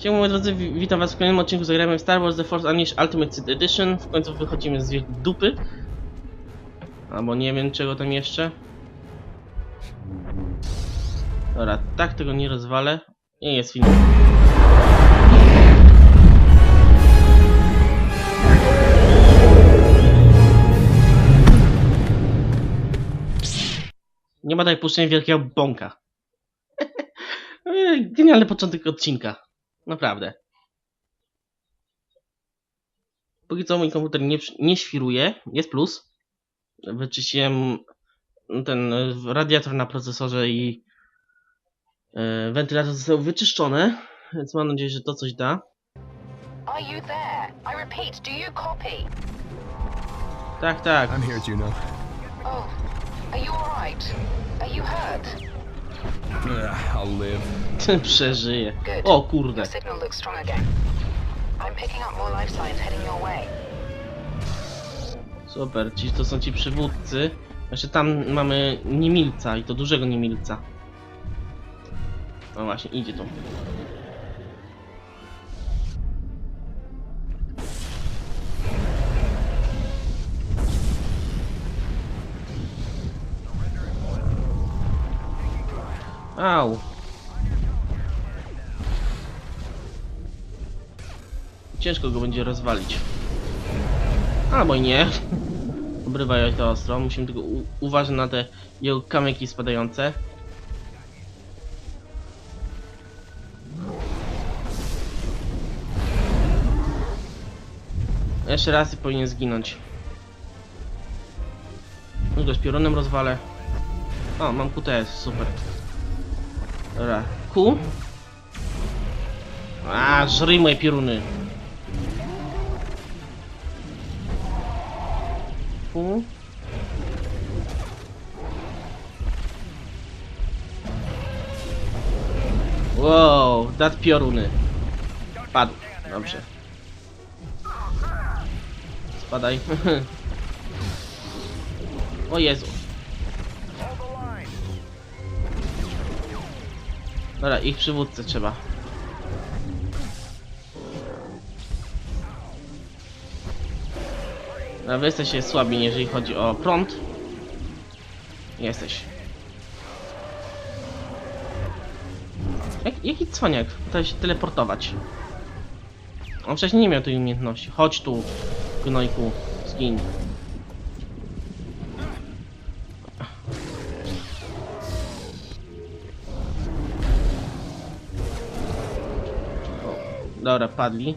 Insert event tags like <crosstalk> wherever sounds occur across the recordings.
Siema moi drodzy, wi- witam was w kolejnym odcinku zagramy w Star Wars The Force Unleashed Ultimate Edition. W końcu wychodzimy z wielkiej dupy. Albo nie wiem czego tam jeszcze. Dobra, tak tego nie rozwalę. Nie jest film. Nie ma puszczenia wielkiego bąka. <laughs> Genialny początek odcinka. Naprawdę. Póki co mój komputer nie, nie świruje. Jest plus. Wyczyściłem ten radiator na procesorze i e, wentylator zostały wyczyszczone. Więc mam nadzieję, że to coś da. Are you there? I repeat, do you copy? Tak, tak. I'm here, Juno. Oh, are you alright? Are you hurt? I'll live. Przeżyję. Good. O kurde. Your signal looks strong again. I'm picking up more life signs heading your way. Super, ci to są ci przywódcy. Jeszcze tam mamy niemilca i to dużego niemilca. No właśnie, idzie tu. Au. Ciężko go będzie rozwalić. Albo i nie. <laughs> Obrywają to ostro. Musimy tylko uważać na te jego kamyki spadające. Jeszcze raz i powinien zginąć. No go z piorunem rozwalę. O, mam QTS, super. Dobra, Q. A, żryj moje. Q. Wow, dat pioruny. Padł. Dobrze. Spadaj. <laughs> o Jezu. Dobra, ich przywódcę trzeba. A wy jesteście słabi, jeżeli chodzi o prąd. Jesteś. Jak, jaki cwaniak? Potrafi się teleportować. On wcześniej nie miał tej umiejętności. Chodź tu, gnojku, zgin. Dobra, padli.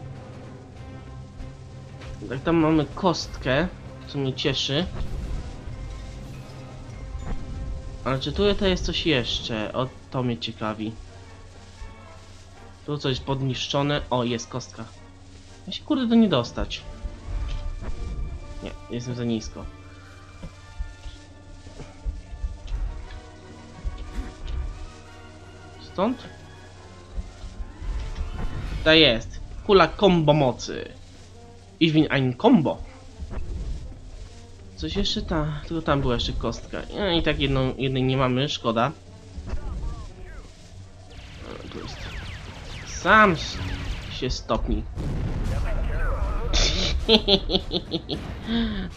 Tak tam mamy kostkę, co mnie cieszy. Ale czy tu to jest coś jeszcze? O, to mnie ciekawi. Tu coś podniszczone. O, jest kostka. Ja się kurde to nie dostać. Nie, jestem za nisko. Stąd? To jest. Kula combo mocy. Ich bin ein Combo. Coś jeszcze tam, tylko tam była jeszcze kostka. No i tak jedną, jednej nie mamy, szkoda. Tu jest. Sam się stopni. <laughs>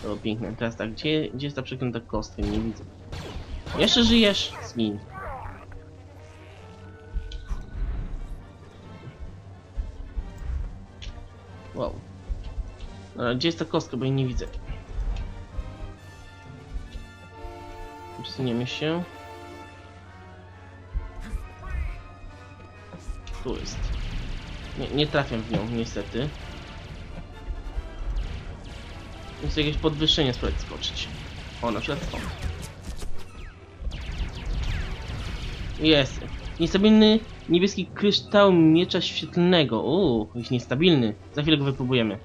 To było piękne. Teraz tak, gdzie, gdzie jest ta przeklęta kostka? Nie widzę. Jeszcze żyjesz? Zgin. Dobra, gdzie jest ta kostka, bo jej nie widzę. Przesuniemy się. Tu jest. Nie, nie trafiam w nią, niestety. Muszę jakieś podwyższenie spróbować skoczyć. O, na przykład stąd. Jest. Niestabilny niebieski kryształ miecza świetlnego. Uuu, jakiś niestabilny. Za chwilę go wypróbujemy.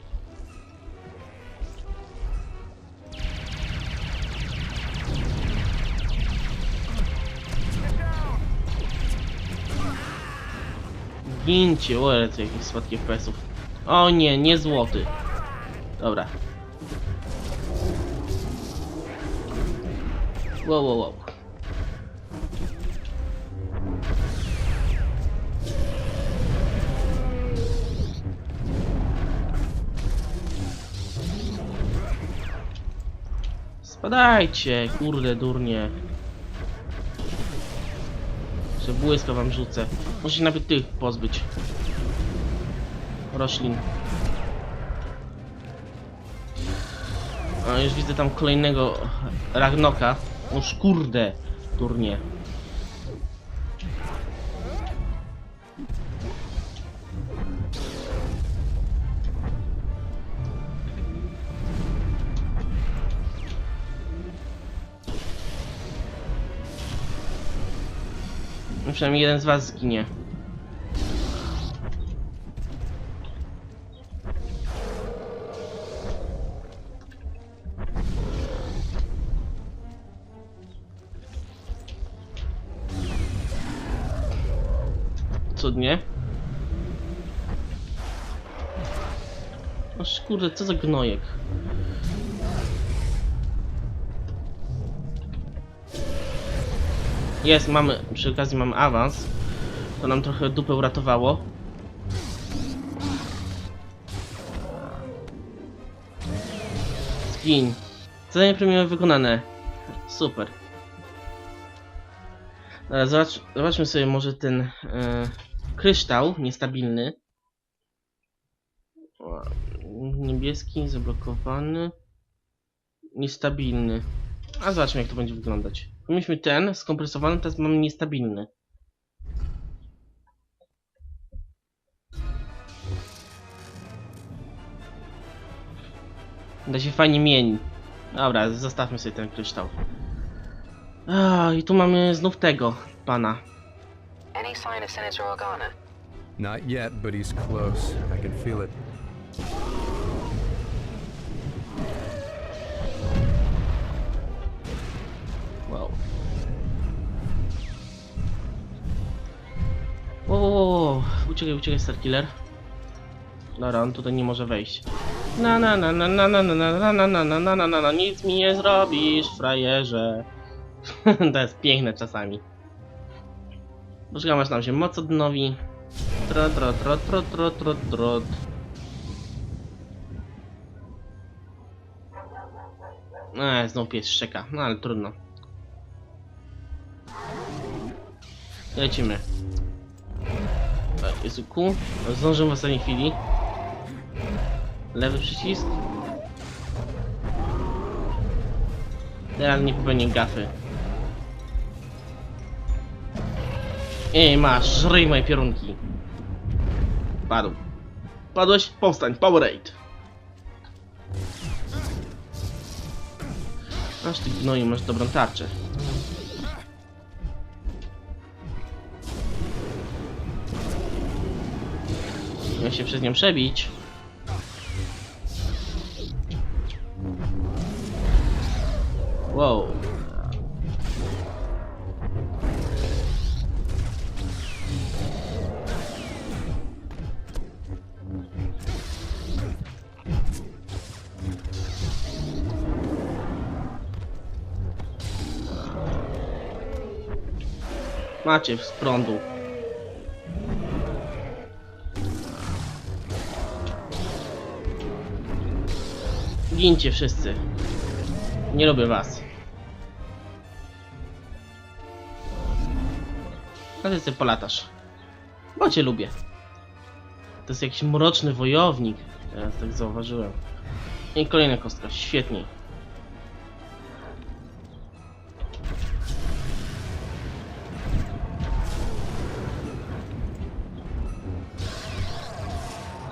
Wincie, o ale to jakieś słodkie O nie, nie złoty. Dobra. Wow, wow, wow. Spadajcie, kurde durnie. Że błyska wam rzucę. Muszę się nawet tych pozbyć. Roślin. A już widzę tam kolejnego Ragnoka. Oż kurde, durnie. Przynajmniej jeden z was zginie. Cudnie. Oż kurde, co za gnojek. Jest, mamy, przy okazji mamy awans. To nam trochę dupę uratowało. Zgin. Zadanie premiowe wykonane. Super. Dobra, zobacz, zobaczmy sobie może ten e, kryształ niestabilny. Niebieski, zablokowany. Niestabilny. A zobaczmy jak to będzie wyglądać. Mieliśmy ten skompresowany, teraz mamy niestabilny. Da się fajnie mieni. Dobra, zostawmy sobie ten kryształ. A, i tu mamy znów tego pana. Any sign of Senator Organa? Not yet, but he's close. I can feel it. Uciekaj, uciekaj, Starkiller. Dobra, on tutaj nie może wejść. Na na na na na na na na na na na na na na na nic mi nie zrobisz, frajerze. to jest piękne czasami. Poczekam aż nam się moc odnowi. Tro, tro, tro, tro, tro, tro, tro. Eee, znowu pies szczeka, no ale trudno. Lecimy. Tak, Jest Q. Zdążę w ostatniej chwili. Lewy przycisk. Teraz nie popełnię gafy. Ej, masz, żryj moje piorunki. Padł. Padłeś? Powstań, Powerade. Aż ty gnoju, masz dobrą tarczę. Miał się przez nią przebić. Wow. Macie z prądu. Gincie wszyscy. Nie lubię was. A ty sobie polatasz. Bo cię lubię. To jest jakiś mroczny wojownik. Teraz tak zauważyłem. I kolejna kostka. Świetnie.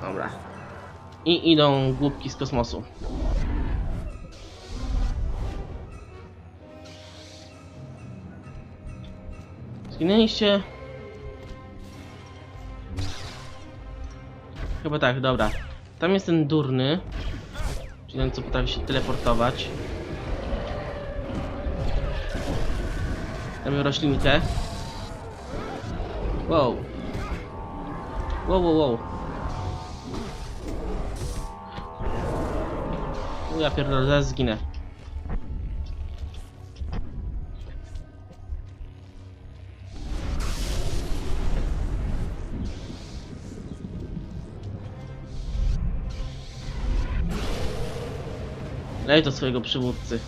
Dobra. I idą głupki z kosmosu. Zginęliście? Chyba tak, dobra. Tam jest ten durny. Czyli ten, co potrafi się teleportować. Damy roślinkę. Wow. Wow, wow, wow. Ja pierdolę, zaraz zginę. Daj to swojego przywódcy.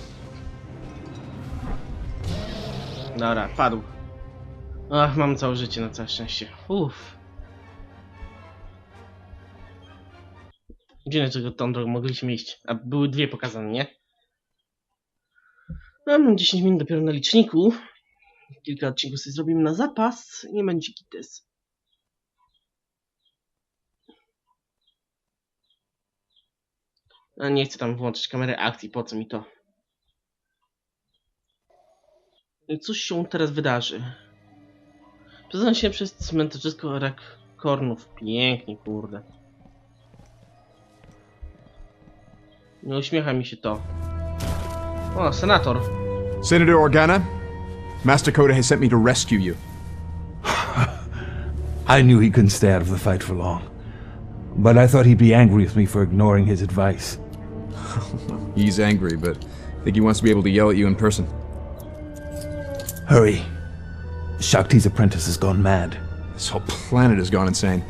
Dobra, padł. Ach, mam całe życie na całe szczęście. Uff. Dziwne, czego tą drogą mogliśmy iść. A były dwie pokazane, nie? No, mam 10 minut dopiero na liczniku. Kilka odcinków sobie zrobimy na zapas. Nie będzie kites. A nie chcę tam włączyć kamery akcji, po co mi to? I cóż się teraz wydarzy? Przeznam się przez cmentarzysko rak kornów. Pięknie, kurde. Nie uśmiecha mi się to. O, senator. Senator Organa, Master Coda has sent me to rescue you. <laughs> I knew he couldn't stay out of the fight for long. But I thought he'd be angry with me for ignoring his advice. <laughs> He's angry, but I think he wants to be able to yell at you in person. Hurry. Shakti's apprentice has gone mad. This whole planet has gone insane.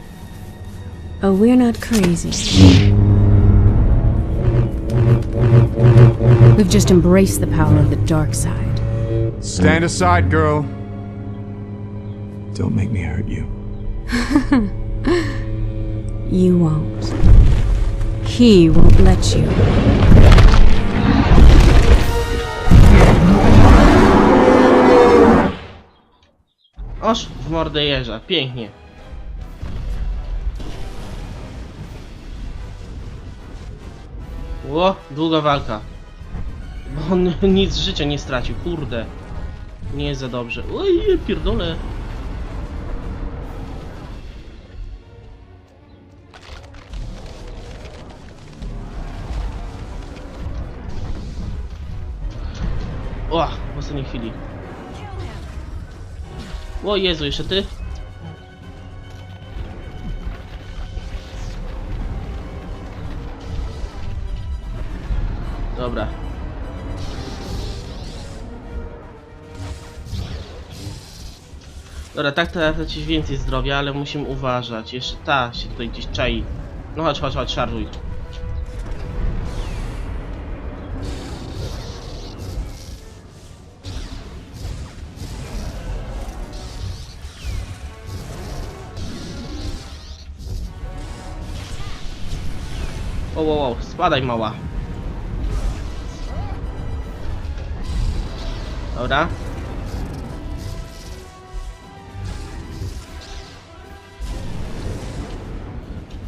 Oh, we're not crazy. We've just embraced the power of the dark side. Stand hmm. aside, girl. Don't make me hurt you. <laughs> You won't. He won't let you. Oż w mordę jeża. Pięknie. Ło, długa walka. Bo on <laughs> nic życia nie stracił, kurde. Nie jest za dobrze. Oj, pierdolę. Chwili. O Jezu, jeszcze ty? Dobra. Dobra, tak to tracić więcej zdrowia, ale musimy uważać. Jeszcze ta się tutaj gdzieś czai. No chodź, chodź, chodź, szarżuj. O, wow, wow, spadaj mała. Dobra.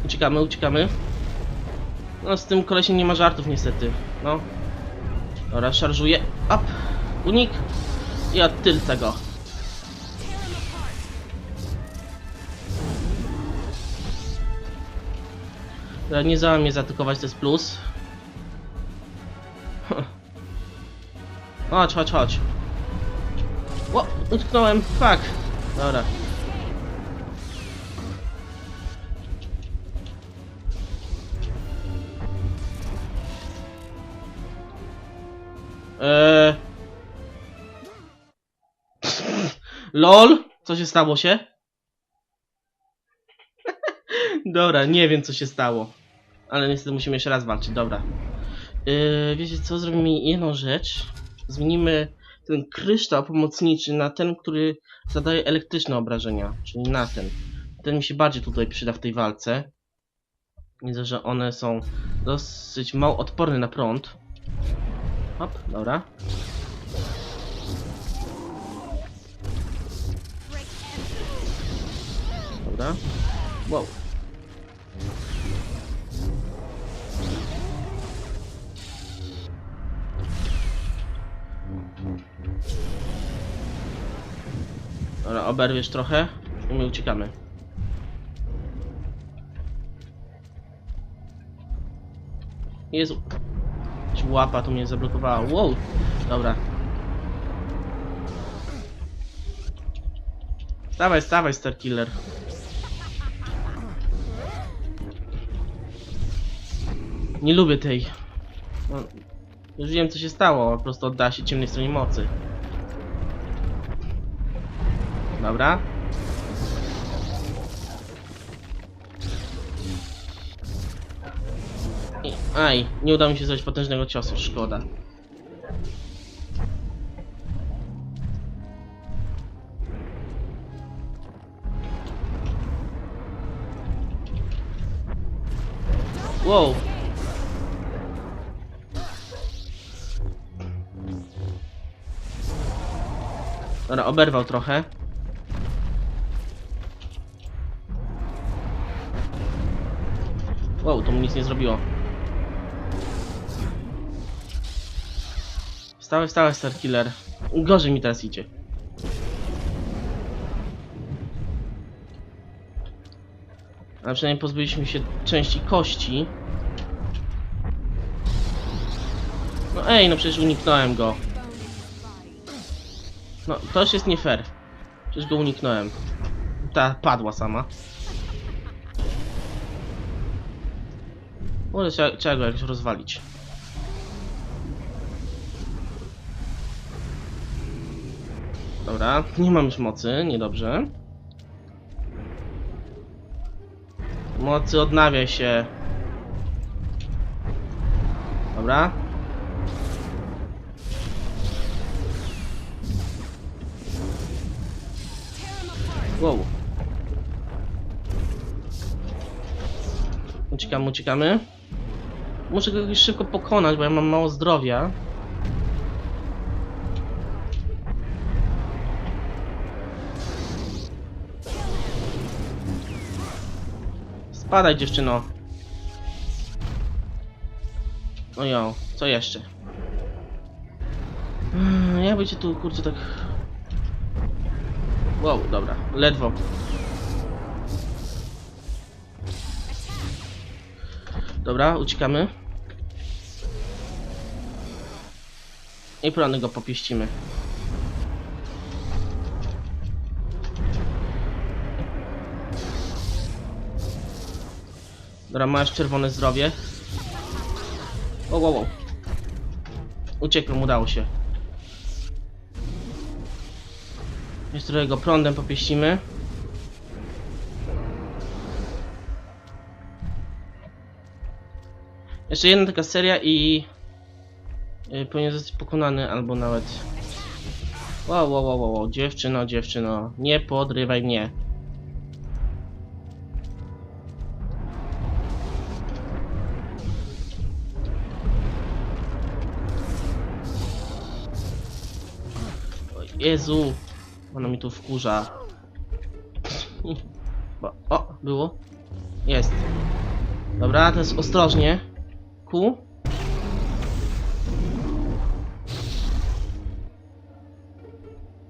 Uciekamy, uciekamy. No z tym kolesiem nie ma żartów niestety. No. Dobra, szarżuję. Up. Unik. I od tylca go. Dobra, nie zdoła mnie zaatakować, to jest plus. <laughs> Chodź, chodź, chodź. O, utknąłem, fuck. Dobra. Eee... <laughs> LOL? Co się stało się? <laughs> Dobra, nie wiem co się stało. Ale niestety musimy jeszcze raz walczyć, dobra. Yy, wiecie co, zrobimy jedną rzecz. Zmienimy ten kryształ pomocniczy na ten, który zadaje elektryczne obrażenia. Czyli na ten. Ten mi się bardziej tutaj przyda w tej walce. Widzę, że one są dosyć mało odporne na prąd. Hop, dobra. Dobra. Wow. Dobra, oberwiesz trochę i my uciekamy. Jezu. Łapa tu mnie zablokowała. Wow. Dobra. Stawaj, stawaj, Star Killer. Nie lubię tej. No, już wiem co się stało, po prostu oddała się ciemnej stronie mocy. Dobra. Aj, nie udało mi się zrobić potężnego ciosu, szkoda. Wow. Dobra, oberwał trochę. To mu nic nie zrobiło. Wstałeś, wstałeś, Star Killer. Gorzej mi teraz idzie. Ale przynajmniej pozbyliśmy się części kości. No ej, no przecież uniknąłem go. No, to już jest nie fair. Przecież go uniknąłem. Ta padła sama. Może trzeba, go jakoś rozwalić. Dobra, nie mam już mocy, niedobrze. Mocy odnawia się. Dobra. Wow. Uciekamy, uciekamy. Muszę go jakoś szybko pokonać, bo ja mam mało zdrowia. Spadaj dziewczyno. No jo, co jeszcze? Mm, Jakby cię tu kurczę tak... Wow, dobra, ledwo. Dobra, uciekamy. I prony go popieścimy. Dobra, masz czerwone zdrowie. Wow, wow, wow. Uciekłem, udało się. Jeszcze trochę go prądem popieścimy. Jeszcze jedna taka seria i... Yy, powinien zostać pokonany, albo nawet... Wow, wow, wow, wow, dziewczyno, dziewczyno, nie podrywaj mnie. Jezu, ona mi tu wkurza. <laughs> O, było? Jest. Dobra, teraz ostrożnie.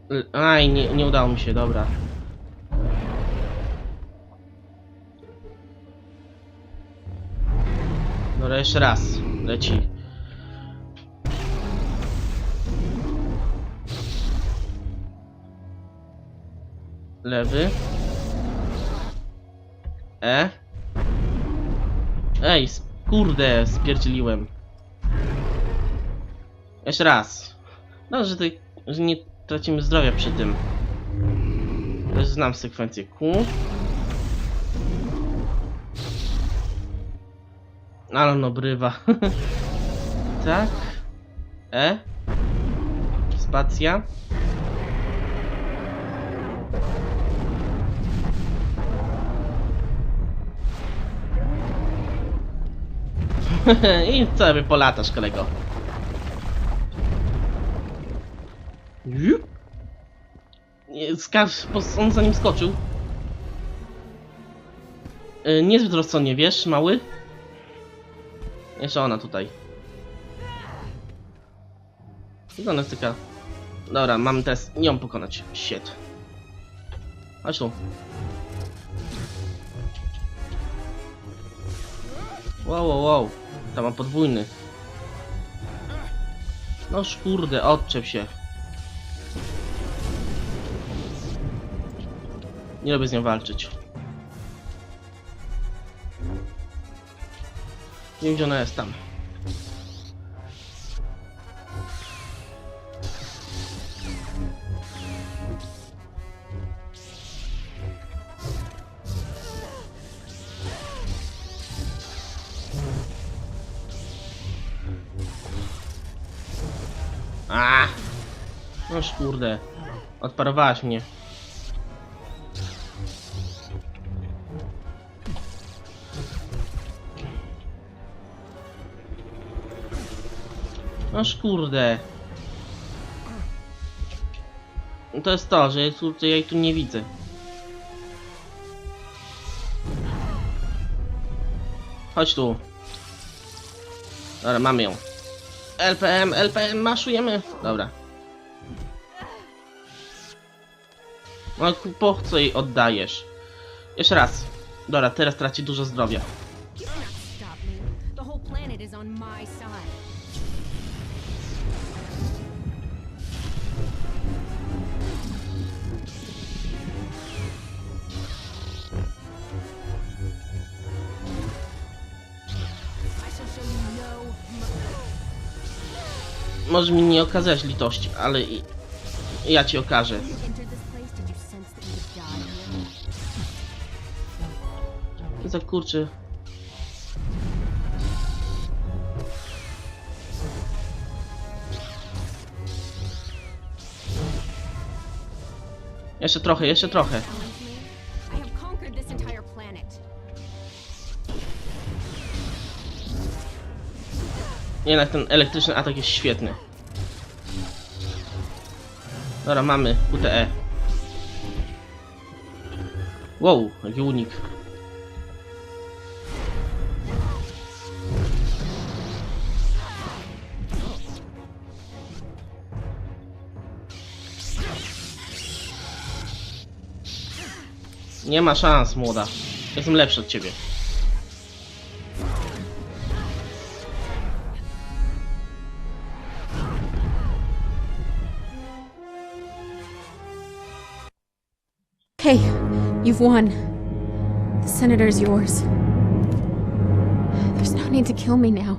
L- Aj, nie, nie udało mi się, dobra. Dobra, jeszcze raz. Leci. Lewy. E. Ej, kurde, spierdzieliłem. Jeszcze raz. No, że, tutaj, że nie tracimy zdrowia przy tym. Też znam sekwencję Q. Ale no brywa. <laughs> tak. E. Spacja. <laughs> I co by polatasz, kolego? Bo on za nim skoczył. Yy, niezbyt rozsądnie, wiesz, mały? Jeszcze ona tutaj. Taka... Dobra, mam teraz ją pokonać. Shit. Chodź tu. Wow, wow, wow. Tam ma podwójny. No kurde, odczep się. Nie lubię z nią walczyć. Nie wiem gdzie ona jest tam. kurde. Odparowałaś mnie. Aż kurde. No to jest to, że jest, kurczę, ja ich tu nie widzę. Chodź tu. Dobra, mamy ją. LPM, LPM, maszujemy. Dobra. No po co jej oddajesz? Jeszcze raz. Dobra, teraz traci dużo zdrowia. Może mi nie okazać litości, ale ja ci okażę. Za kurczy. Jeszcze trochę, jeszcze trochę. Jednak ten elektryczny atak jest świetny. Dobra, mamy QTE. Wow, jaki unik. Nie ma szans, młoda. Jestem lepszy od ciebie. Okay, you've won. The senator's yours. There's no need to kill me now.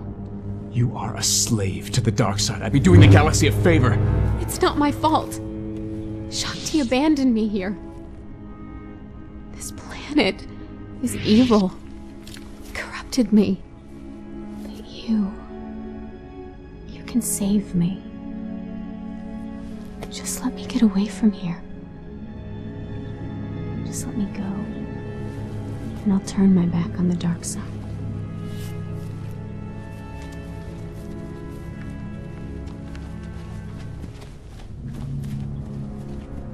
You are a slave to the dark side. I'd be doing the galaxy a favor. It's not my fault. Shakti abandoned me here. Planet is evil. Corrupted me. But you. You can save me. Just let me get away from here. Just let me go. And I'll turn my back on the dark side.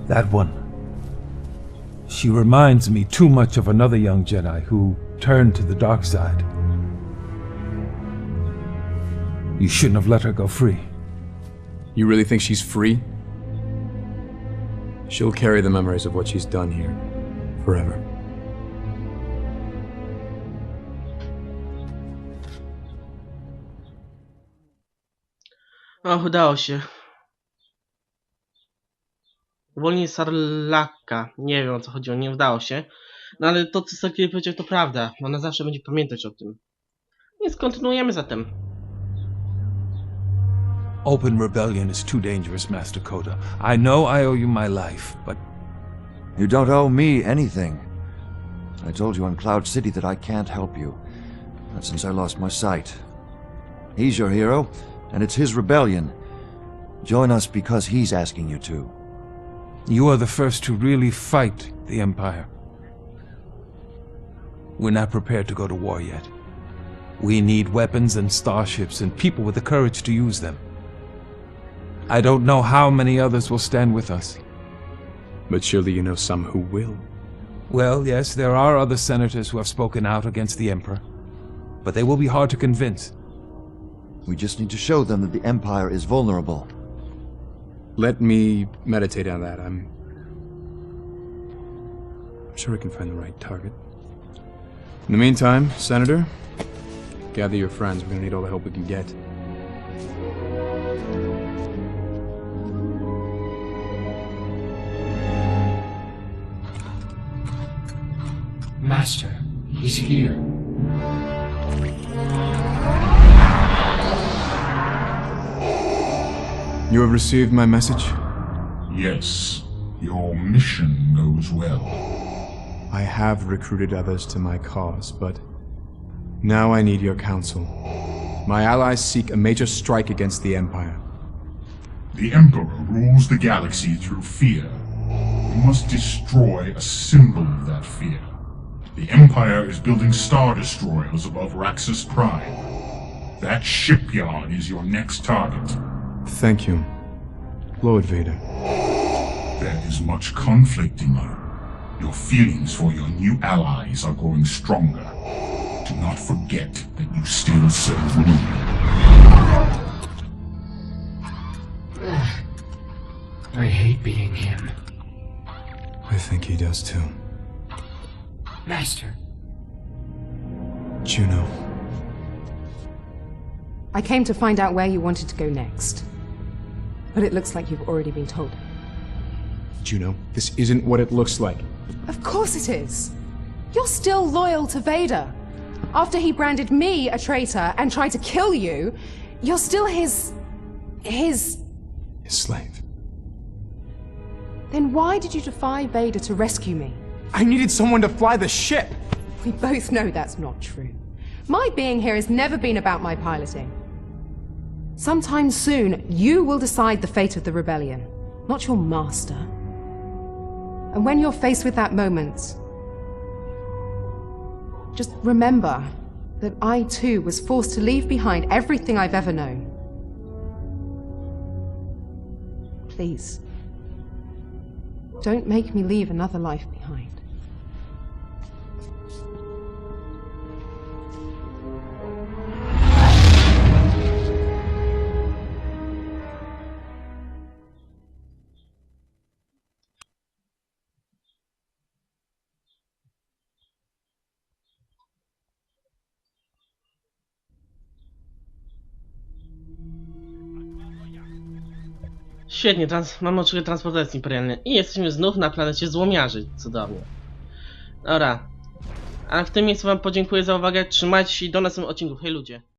That one. She reminds me too much of another young Jedi who turned to the dark side. You shouldn't have let her go free. You really think she's free? She'll carry the memories of what she's done here. Forever. O, udało się. Uwolnienie Sarlaka. Nie wiem o co chodziło, nie udało się. No ale to, co Sarkiel powiedział, to prawda. Ona zawsze będzie pamiętać o tym. Więc kontynuujemy zatem. Open rebellion is too dangerous, Master Coda. I know I owe you my life, but You don't owe me anything. I told you on Cloud City that I can't help you. Not since I lost my sight. He's your hero, and it's his rebellion. Join us because he's asking you to. You are the first to really fight the Empire. We're not prepared to go to war yet. We need weapons and starships and people with the courage to use them. I don't know how many others will stand with us. But surely you know some who will. Well, yes, there are other senators who have spoken out against the Emperor, but they will be hard to convince. We just need to show them that the Empire is vulnerable. Let me meditate on that. I'm. I'm sure we can find the right target. In the meantime, Senator, gather your friends. We're gonna need all the help we can get. Master, he's here. You have received my message? Yes, your mission goes well. I have recruited others to my cause, but now I need your counsel. My allies seek a major strike against the Empire. The Emperor rules the galaxy through fear. We must destroy a symbol of that fear. The Empire is building Star Destroyers above Raxus Prime. That shipyard is your next target. Thank you, Lord Vader. There is much conflict in you. Your feelings for your new allies are growing stronger. Do not forget that you still serve Rune. I hate being him. I think he does too. Master. Juno. I came to find out where you wanted to go next. But it looks like you've already been told. Juno, this isn't what it looks like. Of course it is. You're still loyal to Vader. After he branded me a traitor and tried to kill you, you're still his. his. His slave. Then why did you defy Vader to rescue me? I needed someone to fly the ship! We both know that's not true. My being here has never been about my piloting. Sometime soon, you will decide the fate of the rebellion, not your master. And when you're faced with that moment, just remember that I too was forced to leave behind everything I've ever known. Please, don't make me leave another life Świetnie, trans mamy oczywiście transportacji imperialnej i jesteśmy znów na planecie złomiarzy. Cudownie. Dobra. A w tym miejscu wam podziękuję za uwagę. Trzymajcie się i do następnych odcinków. Hej ludzie.